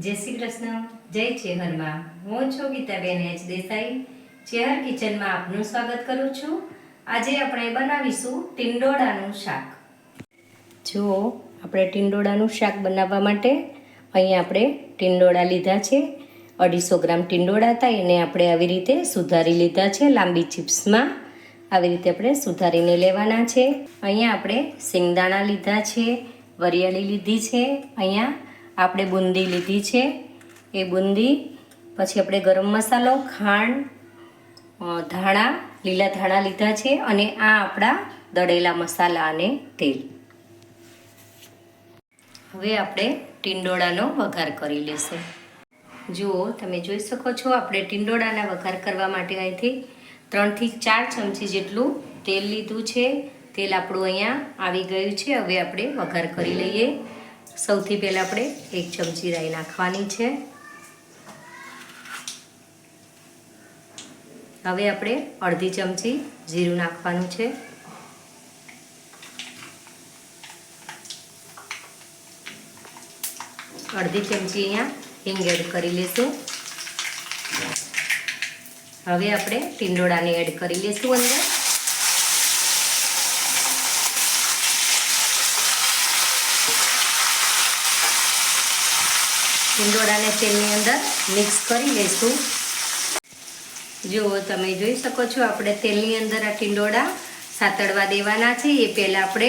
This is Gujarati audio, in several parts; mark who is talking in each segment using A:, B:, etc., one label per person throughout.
A: જય શ્રી કૃષ્ણ, જય ચેહરમાં હું છું ગીતાબેન એચ દેસાઈ. ચેહર કિચનમાં આપનું સ્વાગત કરું છું. આજે આપણે બનાવીશું ટિંડોળાનું શાક. જુઓ, આપણે ટિંડોળાનું શાક બનાવવા માટે અહીંયા આપણે ટિંડોળા લીધા છે. અઢીસો ગ્રામ ટિંડોળા હતા, એને આપણે આવી રીતે સુધારી લીધા છે લાંબી ચિપ્સમાં. આવી રીતે આપણે સુધારીને લેવાના છે. અહીંયા આપણે સિંગદાણા લીધા છે, વરિયાળી લીધી છે. અહીંયા આપણે બુંદી લીધી છે. એ બુંદી પછી આપણે ગરમ મસાલો, ખાંડ ધાણા, લીલા ધાણા લીધા છે અને આ આપણા દળેલા મસાલા અને તેલ. હવે આપણે ટીંડોળાનો વઘાર કરી લેશું. જુઓ, તમે જોઈ શકો છો આપણે ટીંડોળાના વઘાર કરવા માટે અહીંથી ત્રણથી ચાર ચમચી જેટલું તેલ લીધું છે. તેલ આપણું અહીંયા આવી ગયું છે. હવે આપણે વઘાર કરી લઈએ. સૌથી પહેલાં આપણે એક ચમચી રાઈ નાખવાની છે. હવે આપણે અડધી ચમચી જીરું નાખવાનું છે. અડધી ચમચી અહીંયા હિંગ એડ કરી લઈશું હવે આપણે ટીંડોળાને એડ કરી લઈશું અંદર. ટીંડોળાને તેલની અંદર મિક્સ કરી લઈશું. જુઓ, તમે જોઈ શકો છો, આપણે તેલની અંદર આ ટીંડોળા સાતડવા દેવાના છે. એ પહેલાં આપણે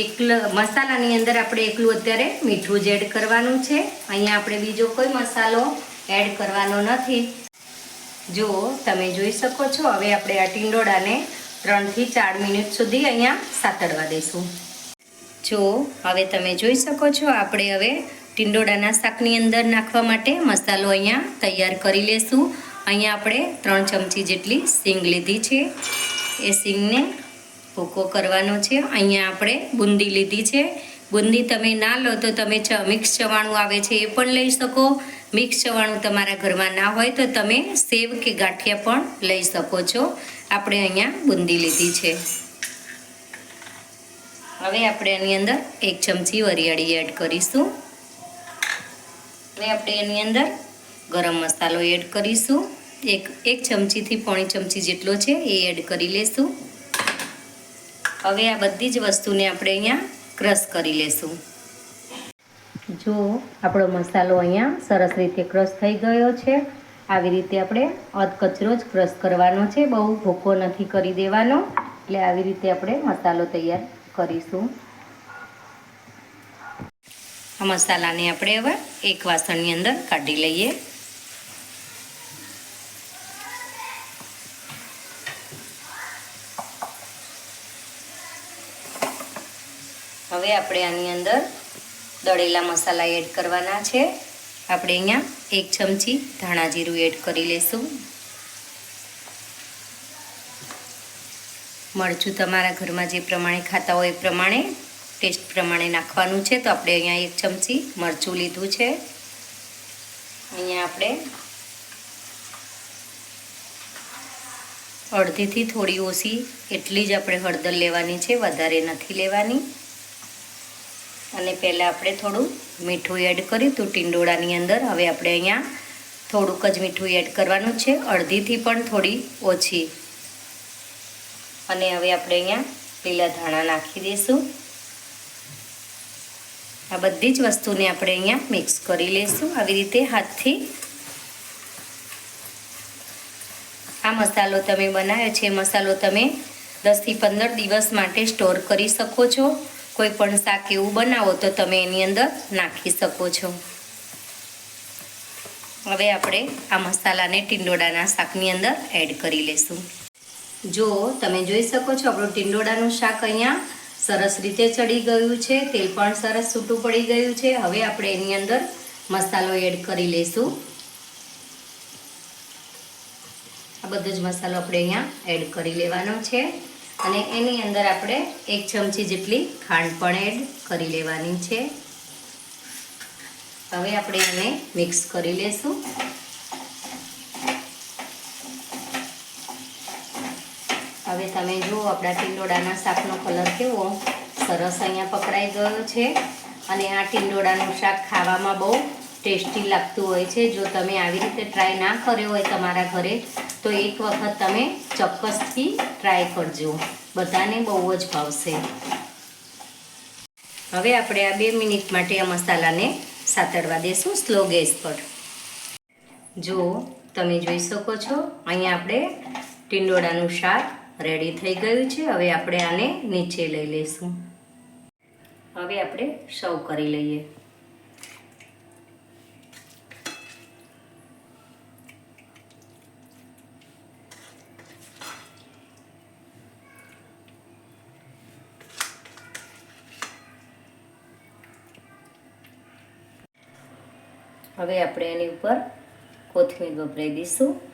A: એકલ મસાલાની અંદર આપણે એકલું અત્યારે મીઠું જ એડ કરવાનું છે. અહીંયા આપણે બીજો કોઈ મસાલો એડ કરવાનો નથી. જુઓ, તમે જોઈ શકો છો, હવે આપણે આ ટીંડોળાને ત્રણથી ચાર મિનિટ સુધી અહીંયા સાતડવા દઈશું. જો હવે તમે જોઈ શકો છો, આપણે હવે ટીંડોળાના શાકની અંદર નાખવા માટે મસાલો અહીંયા તૈયાર કરી લેશું. અહીંયા આપણે ત્રણ ચમચી જેટલી સિંગ લીધી છે. એ સિંગને ભૂકો કરવાનો છે. અહીંયા આપણે બુંદી લીધી છે. બુંદી તમે ના લો તો તમે ચ, મિક્સ ચવાણું આવે છે એ પણ લઈ શકો. મિક્સ ચવાણું તમારા ઘરમાં ના હોય તો તમે સેવ કે ગાંઠિયા પણ લઈ શકો છો. આપણે અહીંયા બુંદી લીધી છે. હવે આપણે એની અંદર એક ચમચી વરિયાળી એડ કરીશું. હવે આપણે એની અંદર ગરમ મસાલો એડ કરીશું. એક એક ચમચીથી પોણી ચમચી જેટલો છે એ એડ કરી લેશું. હવે આ બધી જ વસ્તુને આપણે અહીંયા ક્રશ કરી લેશું. જો આપણો મસાલો અહીંયા સરસ રીતે ક્રશ થઈ ગયો છે, આવી રીતે આપણે અધકચરો જ ક્રશ કરવાનો છે. બહુ ભૂકો નથી કરી દેવાનો. એટલે આવી રીતે આપણે મસાલો તૈયાર કરીશું. આ મસાલાને આપણે હવે એક વાસણની અંદર કાઢી લઈએ. હવે આપણે આની અંદર દળેલા મસાલા એડ કરવાના છે. આપણે અહીંયા એક ચમચી ધાણા જીરું એડ કરી લઈશું મરચું તમારા ઘરમાં જે પ્રમાણે ખાતા હોય એ પ્રમાણે ટેસ્ટ પ્રમાણે નાખવાનું છે. તો આપણે અહીંયા એક ચમચી મરચું લીધું છે. અહીંયા આપણે અડધીથી થોડી ઓછી એટલી જ આપણે હળદર લેવાની છે. વધારે નથી લેવાની. અને પહેલાં આપણે થોડું મીઠું એડ કર્યું હતું ટીંડોળાની અંદર. હવે આપણે અહીંયા થોડુંક જ મીઠું એડ કરવાનું છે. અડધીથી પણ થોડી ઓછી. અને હવે આપણે અહીંયા લીલા ધાણા નાખી દઈશું આ બધી જ વસ્તુને આપણે અહીંયા મિક્સ કરી લઈશું. આવી રીતે હાથથી આ મસાલો તમે બનાવ્યો છે મસાલો તમે દસથી પંદર દિવસ માટે સ્ટોર કરી શકો છો. કોઈ પણ શાક એવું બનાવો તો તમે એની અંદર નાખી શકો છો. હવે આપણે આ મસાલાને ટીંડોળાના શાકની અંદર એડ કરી લેશું જો તમે જોઈ શકો છો આપણું ટીંડોળાનું શાક અહીંયા સરસ રીતે ચડી ગયું છે, તેલ પણ સરસ છૂટું પડી ગયું છે. હવે આપણે એની અંદર મસાલો એડ કરી લઈશું આ બધો જ મસાલો આપણે અહીંયા એડ કરી લેવાનો છે. અને એની અંદર આપણે એક ચમચી જેટલી ખાંડ પણ એડ કરી લેવાની છે. હવે આપણે એને મિક્સ કરી લેશું હવે તમે જુઓ આપણા ટીંડોળાના શાકનો કલર કેવો? સરસ અહીંયા પકડાઈ ગયો છે. અને આ ટીંડોળાનું શાક ખાવામાં બહુ ટેસ્ટી લાગતું હોય છે. જો તમે આવી રીતે ટ્રાય ના કર્યો હોય તમારા ઘરે, તો એક વખત તમે ચોક્કસથી ટ્રાય કરજો. બધાને બહુ જ ભાવશે. હવે આપણે આ બે મિનિટ માટે આ મસાલાને સાતડવા દેશું સ્લો ગેસ પર. જો તમે જોઈ શકો છો, અહીંયા આપણે ટીંડોળાનું શાક રેડી થઈ ગયું છે. હવે આપણે આને નીચે લઈ લઈશું. હવે આપણે સર્વ કરી લઈએ. હવે આપણે એની ઉપર કોથમીર વપરાઈ દઈશું.